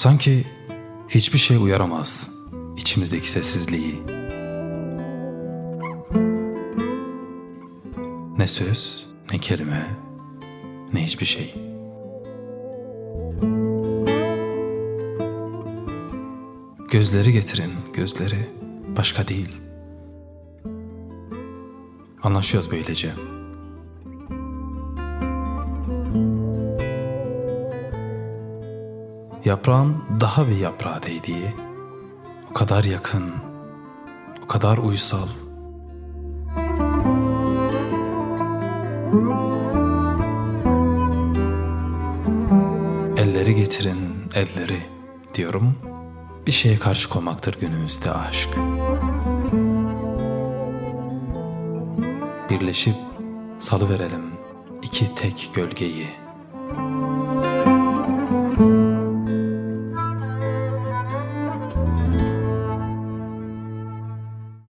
Sanki hiçbir şey uyaramaz içimizdeki sessizliği. Ne söz, ne kelime, ne hiçbir şey. Gözleri getirin, gözleri. Başka değil. Anlaşıyoruz böylece. Yaprağın daha bir yaprağa değdiği, o kadar yakın, o kadar uysal. Elleri getirin, elleri diyorum. Bir şeye karşı koymaktır günümüzde aşk. Birleşip salıverelim iki tek gölgeyi.